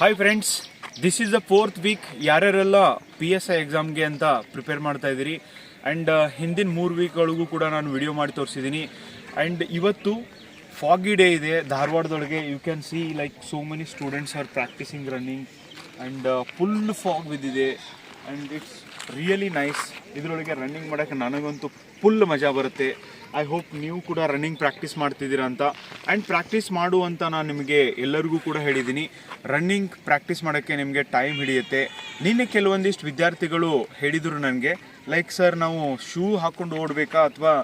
Hi friends this is the fourth week ಯಾರ್ಯಾರೆಲ್ಲ P S I ಎಕ್ಸಾಮ್ಗೆ ಅಂತ prepare ಮಾಡ್ತಾ ಇದ್ದೀರಿ. ಆ್ಯಂಡ್ ಹಿಂದಿನ ಮೂರು ವೀಕ್ಗಳಿಗೂ ಕೂಡ ನಾನು ವಿಡಿಯೋ ಮಾಡಿ ತೋರಿಸಿದ್ದೀನಿ. ಆ್ಯಂಡ್ ಇವತ್ತು ಫಾಗಿ ಡೇ ಇದೆ ಧಾರವಾಡದೊಳಗೆ. You can see like so many students are practising running and full fog ಬಿದ್ದಿದೆ. ಆ್ಯಂಡ್ ಇಟ್ಸ್ ರಿಯಲಿ ನೈಸ್ ಇದರೊಳಗೆ ರನ್ನಿಂಗ್ ಮಾಡೋಕ್ಕೆ ನನಗಂತೂ ಫುಲ್ ಮಜಾ ಬರುತ್ತೆ. ಐ ಹೋಪ್ ನೀವು ಕೂಡ ರನ್ನಿಂಗ್ ಪ್ರಾಕ್ಟೀಸ್ ಮಾಡ್ತಿದ್ದೀರಾ ಅಂತ. ಆ್ಯಂಡ್ ಪ್ರಾಕ್ಟೀಸ್ ಮಾಡು ಅಂತ ನಾನು ನಿಮಗೆ ಎಲ್ಲರಿಗೂ ಕೂಡ ಹೇಳಿದ್ದೀನಿ. ರನ್ನಿಂಗ್ ಪ್ರಾಕ್ಟೀಸ್ ಮಾಡೋಕ್ಕೆ ನಿಮಗೆ ಟೈಮ್ ಹಿಡಿಯುತ್ತೆ. ನಿನ್ನೆ ಕೆಲವೊಂದಿಷ್ಟು ವಿದ್ಯಾರ್ಥಿಗಳು ಹೇಳಿದರು ನನಗೆ ಲೈಕ್ ಸರ್ ನಾವು ಶೂ ಹಾಕ್ಕೊಂಡು ಓಡಬೇಕಾ ಅಥವಾ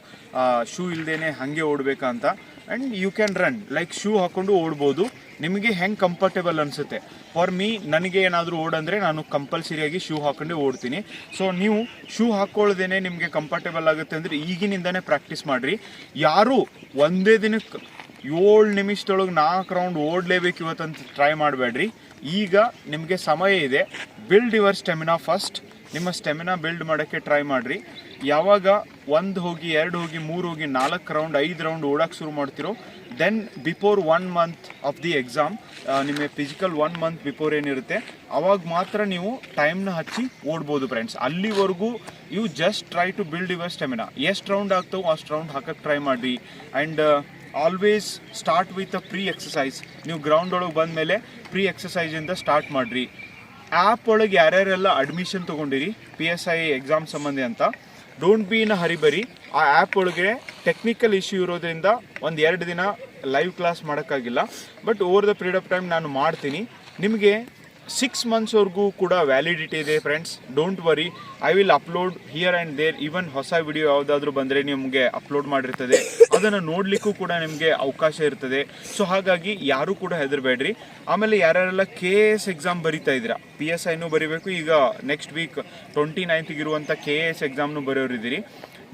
ಶೂ ಇಲ್ಲದೇ ಹಾಗೆ ಓಡಬೇಕಾ ಅಂತ. And you can run like shoe ಹಾಕ್ಕೊಂಡು ಓಡ್ಬೋದು. ನಿಮಗೆ ಹೆಂಗೆ ಕಂಫರ್ಟೇಬಲ್ ಅನಿಸುತ್ತೆ? ಫಾರ್ ಮೀ ನನಗೆ ಏನಾದರೂ ಓಡಂದರೆ ನಾನು ಕಂಪಲ್ಸರಿಯಾಗಿ ಶೂ ಹಾಕೊಂಡು ಓಡ್ತೀನಿ. ಸೊ ನೀವು ಶೂ ಹಾಕ್ಕೊಳ್ಳೋದೇನೆ ನಿಮಗೆ ಕಂಫರ್ಟೇಬಲ್ ಆಗುತ್ತೆ ಅಂದರೆ ಈಗಿನಿಂದನೇ ಪ್ರಾಕ್ಟೀಸ್ ಮಾಡಿರಿ. ಯಾರೂ ಒಂದೇ ದಿನಕ್ಕೆ ಏಳು ನಿಮಿಷದೊಳಗೆ ನಾಲ್ಕು ರೌಂಡ್ ಓಡಲೇಬೇಕು ಇವತ್ತಂತ ಟ್ರೈ ಮಾಡಬೇಡ್ರಿ. ಈಗ ನಿಮಗೆ ಸಮಯ ಇದೆ. ಬಿಲ್ಡ್ ಯುವರ್ ಸ್ಟೆಮಿನಾ ಫಸ್ಟ್ ನಿಮ್ಮ ಸ್ಟೆಮಿನಾ ಬಿಲ್ಡ್ ಮಾಡೋಕ್ಕೆ ಟ್ರೈ ಮಾಡಿರಿ. ಯಾವಾಗ ಒಂದು ಹೋಗಿ, ಎರಡು ಹೋಗಿ, ಮೂರು ಹೋಗಿ, ನಾಲ್ಕು ರೌಂಡ್ ಐದು ರೌಂಡ್ ಓಡೋಕ್ಕೆ ಶುರು ಮಾಡ್ತಿರೋ then before one month of the exam ನಿಮ್ಮ ಫಿಸಿಕಲ್ ಒನ್ ಮಂತ್ ಬಿಫೋರ್ ಏನಿರುತ್ತೆ, ಅವಾಗ ಮಾತ್ರ ನೀವು ಟೈಮ್ನ ಹಚ್ಚಿ ಓಡ್ಬೋದು ಫ್ರೆಂಡ್ಸ್ ಅಲ್ಲಿವರೆಗೂ you just try to build your stamina ಎಷ್ಟು ರೌಂಡ್ ಆಗ್ತಾವೋ ಅಷ್ಟು ರೌಂಡ್ ಹಾಕಕ್ಕೆ ಟ್ರೈ ಮಾಡಿ and always start with a pre exercise ನೀವು ಗ್ರೌಂಡ್ ಒಳಗೆ ಬಂದ ಮೇಲೆ ಪ್ರೀ ಎಕ್ಸಸೈಸಿಂದ ಸ್ಟಾರ್ಟ್ ಮಾಡಿರಿ. ಆ್ಯಪ್ ಒಳಗೆ ಯಾರ್ಯಾರೆಲ್ಲ ಅಡ್ಮಿಷನ್ ತೊಗೊಂಡಿರಿ ಪಿ ಎಸ್ ಐ ಎಕ್ಸಾಮ್ ಸಂಬಂಧಿ ಅಂತ ಡೋಂಟ್ ಬಿ ಇನ್ ಹರಿಬರಿ ಆ ಆ್ಯಪ್ ಒಳಗೆ ಟೆಕ್ನಿಕಲ್ ಇಶ್ಯೂ ಇರೋದ್ರಿಂದ ಒಂದು ಎರಡು ದಿನ ಲೈವ್ ಕ್ಲಾಸ್ ಮಾಡೋಕ್ಕಾಗಿಲ್ಲ. But over the period of time ನಾನು ಮಾಡ್ತೀನಿ. ನಿಮಗೆ ಸಿಕ್ಸ್ ಮಂತ್ಸ್ವರೆಗೂ ಕೂಡ ವ್ಯಾಲಿಡಿಟಿ ಇದೆ friends don't worry I will upload here and there even ಹೊಸ ವಿಡಿಯೋ ಯಾವುದಾದ್ರೂ ಬಂದರೆ ನಿಮಗೆ ಅಪ್ಲೋಡ್ ಮಾಡಿರ್ತದೆ. ಅದನ್ನು ನೋಡಲಿಕ್ಕೂ ಕೂಡ ನಿಮಗೆ ಅವಕಾಶ ಇರ್ತದೆ. ಸೊ ಹಾಗಾಗಿ ಯಾರೂ ಕೂಡ ಹೆದರಬೇಡ್ರಿ. ಆಮೇಲೆ ಯಾರ್ಯಾರೆಲ್ಲ ಕೆ ಎಸ್ ಎಕ್ಸಾಮ್ ಬರಿತಾ ಇದ್ದೀರಾ? ಪಿ ಎಸ್ ಐನೂ ಬರೀಬೇಕು. ಈಗ ನೆಕ್ಸ್ಟ್ ವೀಕ್ ಟ್ವೆಂಟಿ ನೈನ್ತ್ಗಿರುವಂಥ ಕೆ ಎಸ್ ಎಕ್ಸಾಮ್ನು ಬರೆಯೋರಿದ್ದೀರಿ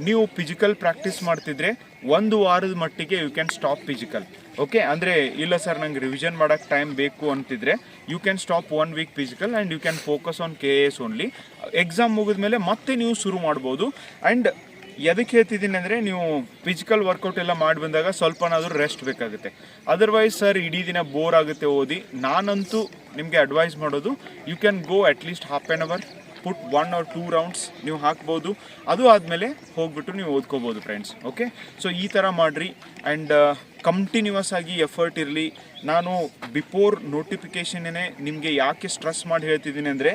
ನೀವು ಫಿಸಿಕಲ್ ಪ್ರಾಕ್ಟೀಸ್ ಮಾಡ್ತಿದ್ರೆ ಒಂದು ವಾರದ ಮಟ್ಟಿಗೆ you can stop physical okay ಅಂದರೆ ಇಲ್ಲ ಸರ್ ನಂಗೆ ರಿವಿಷನ್ ಮಾಡೋಕ್ಕೆ ಟೈಮ್ ಬೇಕು ಅಂತಿದ್ರೆ you can stop one week physical and you can focus on K S only exam ಮುಗಿದ ಮೇಲೆ ಮತ್ತೆ ನೀವು ಶುರು ಮಾಡ್ಬೋದು. ಆ್ಯಂಡ್ ಎದಕ್ಕೆ ಹೇಳ್ತಿದ್ದೀನಿ ಅಂದರೆ, ನೀವು ಫಿಸಿಕಲ್ ವರ್ಕೌಟ್ ಎಲ್ಲ ಮಾಡಿ ಬಂದಾಗ ಸ್ವಲ್ಪನಾದರೂ ರೆಸ್ಟ್ ಬೇಕಾಗುತ್ತೆ. ಅದರ್ವೈಸ್ ಸರ್ ಇಡೀ ದಿನ ಬೋರ್ ಆಗುತ್ತೆ ಓದಿ. ನಾನಂತೂ ನಿಮಗೆ ಅಡ್ವೈಸ್ ಮಾಡೋದು you can go at least half an hour put one or two rounds ನೀವು ಹಾಕ್ಬೋದು. ಅದು ಆದಮೇಲೆ ಹೋಗ್ಬಿಟ್ಟು ನೀವು ಓದ್ಕೋಬೋದು ಫ್ರೆಂಡ್ಸ್ ಓಕೆ ಸೊ ಈ ಥರ ಮಾಡಿರಿ ಆ್ಯಂಡ್ ಕಂಟಿನ್ಯೂಸ್ ಆಗಿ ಎಫರ್ಟ್ ಇರಲಿ. ನಾನು ಬಿಫೋರ್ ನೋಟಿಫಿಕೇಷನ್ನೇ ನಿಮಗೆ ಯಾಕೆ ಸ್ಟ್ರೆಸ್ ಮಾಡಿ ಹೇಳ್ತಿದ್ದೀನಿ ಅಂದರೆ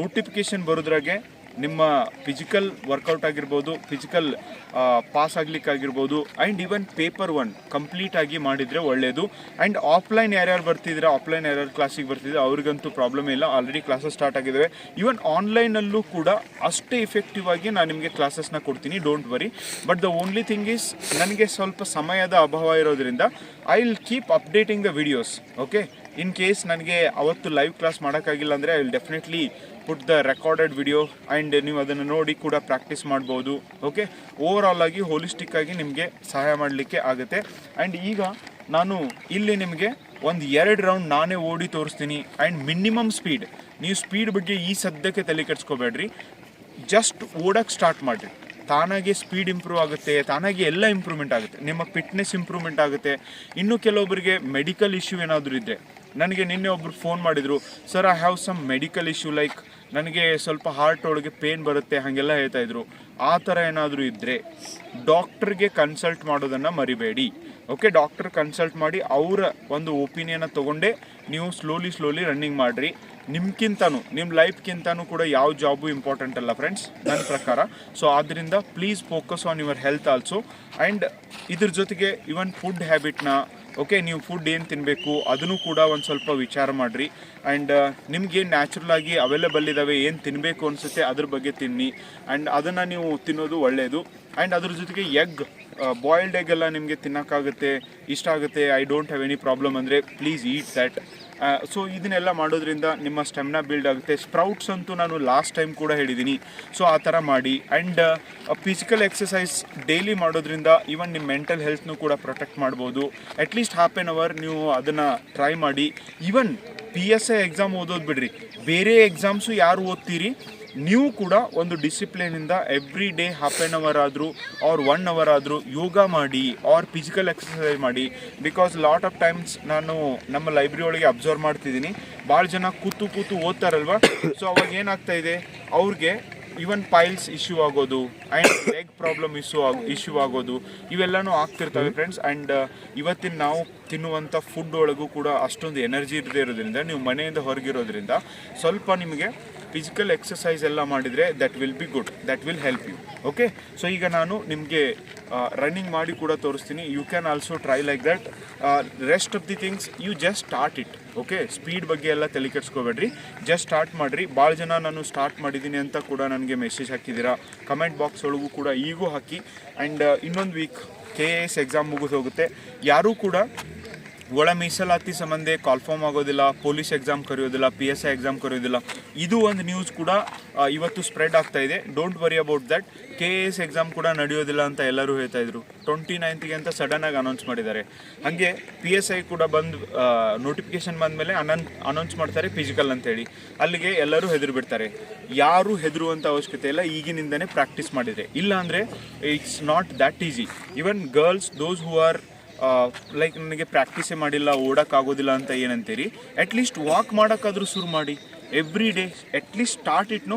ನೋಟಿಫಿಕೇಷನ್ ಬರೋದ್ರಾಗೆ ನಿಮ್ಮ ಫಿಸಿಕಲ್ ವರ್ಕೌಟ್ ಆಗಿರ್ಬೋದು physical pass ಆಗ್ಲಿಕ್ಕಾಗಿರ್ಬೋದು and even paper one complete ಆಗಿ ಮಾಡಿದರೆ ಒಳ್ಳೆಯದು ಆ್ಯಂಡ್ ಆಫ್ಲೈನ್ ಯಾರ್ಯಾರು ಬರ್ತಿದ್ರೆ ಆಫ್ಲೈನ್ ಯಾರ್ಯಾರು ಕ್ಲಾಸಿಗೆ ಬರ್ತಿದ್ರೆ ಅವ್ರಿಗಂತೂ ಪ್ರಾಬ್ಲಮ್ ಇಲ್ಲ. ಆಲ್ರೆಡಿ ಕ್ಲಾಸಸ್ ಸ್ಟಾರ್ಟ್ ಆಗಿದ್ದಾವೆ ಈವನ್ ಆನ್ಲೈನಲ್ಲೂ ಕೂಡ ಅಷ್ಟೇ ಇಫೆಕ್ಟಿವ್ ಆಗಿ ನಾನು ನಿಮಗೆ ಕ್ಲಾಸಸ್ನ ಕೊಡ್ತೀನಿ don't worry but the only thing is ನನಗೆ ಸ್ವಲ್ಪ ಸಮಯದ ಅಭಾವ ಇರೋದ್ರಿಂದ I will keep updating the videos okay in case ನನಗೆ ಅವತ್ತು ಲೈವ್ ಕ್ಲಾಸ್ ಮಾಡೋಕ್ಕಾಗಿಲ್ಲ ಅಂದರೆ I will definitely put the recorded video and ನೀವು ಅದನ್ನು ನೋಡಿ ಕೂಡ ಪ್ರಾಕ್ಟೀಸ್ ಮಾಡ್ಬೋದು ಓಕೆ ಓವರ್ ಆಲ್ ಆಗಿ ಹೋಲಿಸ್ಟಿಕ್ ಆಗಿ ನಿಮಗೆ ಸಹಾಯ ಮಾಡಲಿಕ್ಕೆ ಆಗುತ್ತೆ. ಆ್ಯಂಡ್ ಈಗ ನಾನು ಇಲ್ಲಿ ನಿಮಗೆ ಒಂದು ಎರಡು ರೌಂಡ್ ನಾನೇ ಓಡಿ ತೋರಿಸ್ತೀನಿ. ಆ್ಯಂಡ್ ಮಿನಿಮಮ್ ಸ್ಪೀಡ್ ನೀವು ಸ್ಪೀಡ್ ಬಗ್ಗೆ ಈ ಸದ್ಯಕ್ಕೆ ತಲೆ ಕೆಡ್ಸ್ಕೋಬೇಡ್ರಿ. ಜಸ್ಟ್ ಓಡಕ್ಕೆ ಸ್ಟಾರ್ಟ್ ಮಾಡಿರಿ. ತಾನಾಗೆ ಸ್ಪೀಡ್ ಇಂಪ್ರೂವ್ ಆಗುತ್ತೆ, ತಾನಾಗೆ ಎಲ್ಲ ಇಂಪ್ರೂವ್ಮೆಂಟ್ ಆಗುತ್ತೆ. ನಿಮ್ಮ ಫಿಟ್ನೆಸ್ ಇಂಪ್ರೂವ್ಮೆಂಟ್ ಆಗುತ್ತೆ. ಇನ್ನು ಕೆಲವೊಬ್ಬರಿಗೆ ಮೆಡಿಕಲ್ ಇಶ್ಯೂ ಏನಾದರೂ ಇದ್ದರೆ ನನಗೆ ನಿನ್ನೆ ಒಬ್ರು ಫೋನ್ ಮಾಡಿದರು sir I have some medical issue like ನನಗೆ ಸ್ವಲ್ಪ ಹಾರ್ಟ್ ಒಳಗೆ ಪೇನ್ ಬರುತ್ತೆ, ಹಾಗೆಲ್ಲ ಹೇಳ್ತಾ ಇದ್ರು. ಆ ಥರ ಏನಾದರೂ ಇದ್ದರೆ ಡಾಕ್ಟ್ರಿಗೆ ಕನ್ಸಲ್ಟ್ ಮಾಡೋದನ್ನು ಮರಿಬೇಡಿ. ಓಕೆ ಡಾಕ್ಟರ್ ಕನ್ಸಲ್ಟ್ ಮಾಡಿ ಅವರ ಒಂದು ಒಪಿನಿಯನ್ನ ತಗೊಂಡೆ ನೀವು ಸ್ಲೋಲಿ ಸ್ಲೋಲಿ ರನ್ನಿಂಗ್ ಮಾಡಿರಿ. ನಿಮ್ಗಿಂತನೂ ನಿಮ್ಮ ಲೈಫ್ಗಿಂತನೂ ಕೂಡ ಯಾವ ಜಾಬು ಇಂಪಾರ್ಟೆಂಟ್ ಅಲ್ಲ ಫ್ರೆಂಡ್ಸ್ ನನ್ನ ಪ್ರಕಾರ. ಸೊ ಆದ್ದರಿಂದ please focus on your health also and ಇದ್ರ ಜೊತೆಗೆ ಇವನ್ ಫುಡ್ ಹ್ಯಾಬಿಟ್ನ ಓಕೆ ನೀವು ಫುಡ್ ಏನು ತಿನ್ನಬೇಕು ಅದನ್ನು ಕೂಡ ಒಂದು ಸ್ವಲ್ಪ ವಿಚಾರ ಮಾಡಿರಿ. ಆ್ಯಂಡ್ ನಿಮ್ಗೆ ನ್ಯಾಚುರಲ್ ಆಗಿ ಅವೈಲೇಬಲ್ ಇದ್ದಾವೆ ಏನು ತಿನ್ನಬೇಕು ಅನಿಸುತ್ತೆ ಅದ್ರ ಬಗ್ಗೆ ತಿನ್ನಿ. ಆ್ಯಂಡ್ ಅದನ್ನು ನೀವು ತಿನ್ನೋದು ಒಳ್ಳೆಯದು ಆ್ಯಂಡ್ ಅದ್ರ ಜೊತೆಗೆ ಎಗ್ ಬಾಯ್ಲ್ಡ್ ಎಗ್ ಎಲ್ಲ ನಿಮಗೆ ತಿನ್ನೋಕ್ಕಾಗುತ್ತೆ, ಇಷ್ಟ ಆಗುತ್ತೆ I don't have any problem ಅಂದರೆ ಪ್ಲೀಸ್ ಈಟ್ ದ್ಯಾಟ್ ಸೊ ಇದನ್ನೆಲ್ಲ ಮಾಡೋದ್ರಿಂದ ನಿಮ್ಮ ಸ್ಟೆಮ್ನ ಬಿಲ್ಡ್ ಆಗುತ್ತೆ. ಸ್ಪ್ರೌಟ್ಸ್ ಅಂತೂ ನಾನು ಲಾಸ್ಟ್ ಟೈಮ್ ಕೂಡ ಹೇಳಿದ್ದೀನಿ ಸೊ ಆ ಥರ ಮಾಡಿ. ಆ್ಯಂಡ್ ಫಿಸಿಕಲ್ ಎಕ್ಸಸೈಸ್ ಡೈಲಿ ಮಾಡೋದ್ರಿಂದ ಈವನ್ ನಿಮ್ಮ ಮೆಂಟಲ್ ಹೆಲ್ತ್ನೂ ಕೂಡ ಪ್ರೊಟೆಕ್ಟ್ ಮಾಡ್ಬೋದು. ಅಟ್ಲೀಸ್ಟ್ ಹಾಫ್ ಆ್ಯನ್ ಅವರ್ ನೀವು ಅದನ್ನು ಟ್ರೈ ಮಾಡಿ. Even P S I exam ಓದೋದು ಬಿಡ್ರಿ. ಬೇರೆ ಎಕ್ಸಾಮ್ಸು ಯಾರು ಓದ್ತೀರಿ? ನೀವು ಕೂಡ ಒಂದು ಡಿಸಿಪ್ಲಿನಿಂದ every day half an hour ಆದರೂ ಆರ್ ಒನ್ ಅವರ್ ಆದರೂ ಯೋಗ ಮಾಡಿ ಆರ್ ಫಿಸಿಕಲ್ ಎಕ್ಸಸೈಸ್ ಮಾಡಿ. ಬಿಕಾಸ್ ಲಾಟ್ ಆಫ್ ಟೈಮ್ಸ್ ನಾನು ನಮ್ಮ ಲೈಬ್ರರಿ ಒಳಗೆ ಅಬ್ಸರ್ವ್ ಮಾಡ್ತಿದ್ದೀನಿ. ಭಾಳ ಜನ ಕೂತು ಕೂತು ಓದ್ತಾರಲ್ವ? ಸೊ ಅವಾಗ ಏನಾಗ್ತಾ ಇದೆ? ಅವ್ರಿಗೆ ಈವನ್ ಪೈಲ್ಸ್ ಇಶ್ಯೂ ಆಗೋದು ಆ್ಯಂಡ್ ಲೆಗ್ ಪ್ರಾಬ್ಲಮ್ ಇಶ್ಯೂ ಆಗ ಇಶ್ಯೂ ಆಗೋದು ಇವೆಲ್ಲನೂ ಆಗ್ತಿರ್ತವೆ ಫ್ರೆಂಡ್ಸ್ ಆ್ಯಂಡ್ ಇವತ್ತಿನ ನಾವು ತಿನ್ನುವಂಥ ಫುಡ್ ಒಳಗೂ ಕೂಡ ಅಷ್ಟೊಂದು ಎನರ್ಜಿ ಇರದೇ ಇರೋದ್ರಿಂದ ನೀವು ಮನೆಯಿಂದ ಹೊರಗಿರೋದ್ರಿಂದ ಸ್ವಲ್ಪ ನಿಮಗೆ ಫಿಸಿಕಲ್ ಎಕ್ಸಸೈಸ್ ಎಲ್ಲ ಮಾಡಿದರೆ that will be good that will help you okay so ಈಗ ನಾನು ನಿಮಗೆ ರನ್ನಿಂಗ್ ಮಾಡಿ ಕೂಡ ತೋರಿಸ್ತೀನಿ. You can also try like that rest of the things you just start it okay speed ಬಗ್ಗೆ ಎಲ್ಲ ತಲೆ ಕೆಡಿಸ್ಕೋಬೇಡ್ರಿ. ಜಸ್ಟ್ ಸ್ಟಾರ್ಟ್ ಮಾಡಿರಿ. ಭಾಳ ಜನ ನಾನು ಸ್ಟಾರ್ಟ್ ಮಾಡಿದ್ದೀನಿ ಅಂತ ಕೂಡ ನನಗೆ ಮೆಸೇಜ್ ಹಾಕಿದ್ದೀರಾ. ಕಮೆಂಟ್ ಬಾಕ್ಸ್ ಒಳಗೂ ಕೂಡ ಈಗೂ ಹಾಕಿ. ಆ್ಯಂಡ್ ಇನ್ನೊಂದು week K A S exam ಮುಗಿದು ಹೋಗುತ್ತೆ. ಯಾರೂ ಕೂಡ ಒಳ ಮೀಸಲಾತಿ ಸಂಬಂಧ ಕಾಲ್ಫಾರ್ಮ್ ಆಗೋದಿಲ್ಲ ಪೊಲೀಸ್ ಎಕ್ಸಾಮ್ ಕರೆಯೋದಿಲ್ಲ ಪಿ ಎಸ್ ಐ ಎಕ್ಸಾಮ್ ಕರೆಯೋದಿಲ್ಲ. ಇದು ಒಂದು ನ್ಯೂಸ್ ಕೂಡ ಇವತ್ತು ಸ್ಪ್ರೆಡ್ ಆಗ್ತಾ ಇದೆ. Don't worry about that K A S exam ಕೂಡ ನಡೆಯೋದಿಲ್ಲ ಅಂತ ಎಲ್ಲರೂ ಹೇಳ್ತಾ ಇದ್ರು. ಟ್ವೆಂಟಿ ನೈನ್ತ್ಗೆ ಅಂತ ಸಡನ್ ಆಗಿ ಅನೌನ್ಸ್ ಮಾಡಿದ್ದಾರೆ. ಹಾಗೆ ಪಿ ಎಸ್ ಐ ಕೂಡ ಬಂದು ನೋಟಿಫಿಕೇಶನ್ ಬಂದಮೇಲೆ ಅನನ್ ಅನೌನ್ಸ್ ಮಾಡ್ತಾರೆ ಫಿಸಿಕಲ್ ಅಂತೇಳಿ ಅಲ್ಲಿಗೆ ಎಲ್ಲರೂ ಹೆದರು ಬಿಡ್ತಾರೆ ಯಾರು ಹೆದರುವಂಥ ಅವಶ್ಯಕತೆ ಇಲ್ಲ. ಈಗಿನಿಂದನೇ ಪ್ರಾಕ್ಟೀಸ್ ಮಾಡಿದರೆ. ಇಲ್ಲ ಅಂದರೆ it's not that easy even girls those who are like ನನಗೆ ಪ್ರಾಕ್ಟೀಸೇ ಮಾಡಿಲ್ಲ, ಓಡೋಕ್ಕಾಗೋದಿಲ್ಲ ಅಂತ ಏನಂತೀರಿ? ಅಟ್ಲೀಸ್ಟ್ ವಾಕ್ ಮಾಡೋಕ್ಕಾದರೂ ಶುರು ಮಾಡಿ. Every day at least start ಇಟ್ನು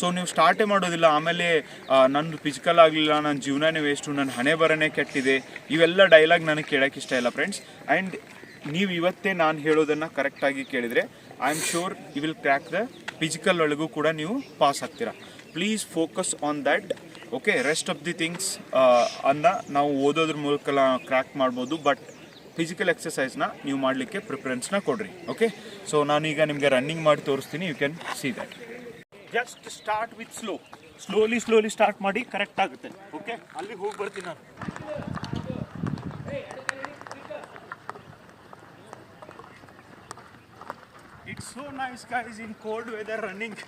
so ನೀವು ಸ್ಟಾರ್ಟೇ ಮಾಡೋದಿಲ್ಲ, ಆಮೇಲೆ ನಂದು ಫಿಸಿಕಲ್ ಆಗಲಿಲ್ಲ ನನ್ನ ಜೀವನನೇ ವೇಸ್ಟು ನನ್ನ ಹಣೆ ಬರನೇ ಕೆಟ್ಟಿದೆ. ಇವೆಲ್ಲ ಡೈಲಾಗ್ ನನಗೆ ಕೇಳೋಕ್ಕೆ ಇಷ್ಟ ಇಲ್ಲ ಫ್ರೆಂಡ್ಸ್ ಆ್ಯಂಡ್ ನೀವು ಇವತ್ತೇ ನಾನು ಹೇಳೋದನ್ನು ಕರೆಕ್ಟಾಗಿ ಕೇಳಿದರೆ I am sure you will crack the physical ಒಳಗೂ ಕೂಡ ನೀವು ಪಾಸ್ ಆಗ್ತೀರಾ. Please focus on that okay rest of the things ಅನ್ನ ನಾವು ಓದೋದ್ರ ಮೂಲಕ ಕ್ರ್ಯಾಕ್ ಮಾಡ್ಬೋದು ಬಟ್ ಫಿಸಿಕಲ್ ಎಕ್ಸಸೈಸ್ನ ನೀವು ಮಾಡಲಿಕ್ಕೆ ಪ್ರಿಫರೆನ್ಸ್ನ ಕೊಡ್ರಿ ಓಕೆ ಸೊ ನಾನೀಗ ನಿಮಗೆ ರನ್ನಿಂಗ್ ಮಾಡಿ ತೋರಿಸ್ತೀನಿ you can see that just start with slow slowly slowly start ಮಾಡಿ ಕರೆಕ್ಟ್ ಆಗುತ್ತೆ ಓಕೆ ಅಲ್ಲಿಗೆ ಹೋಗಿ ಬರ್ತೀನಿ ನಾನು. It's so nice guys in cold weather running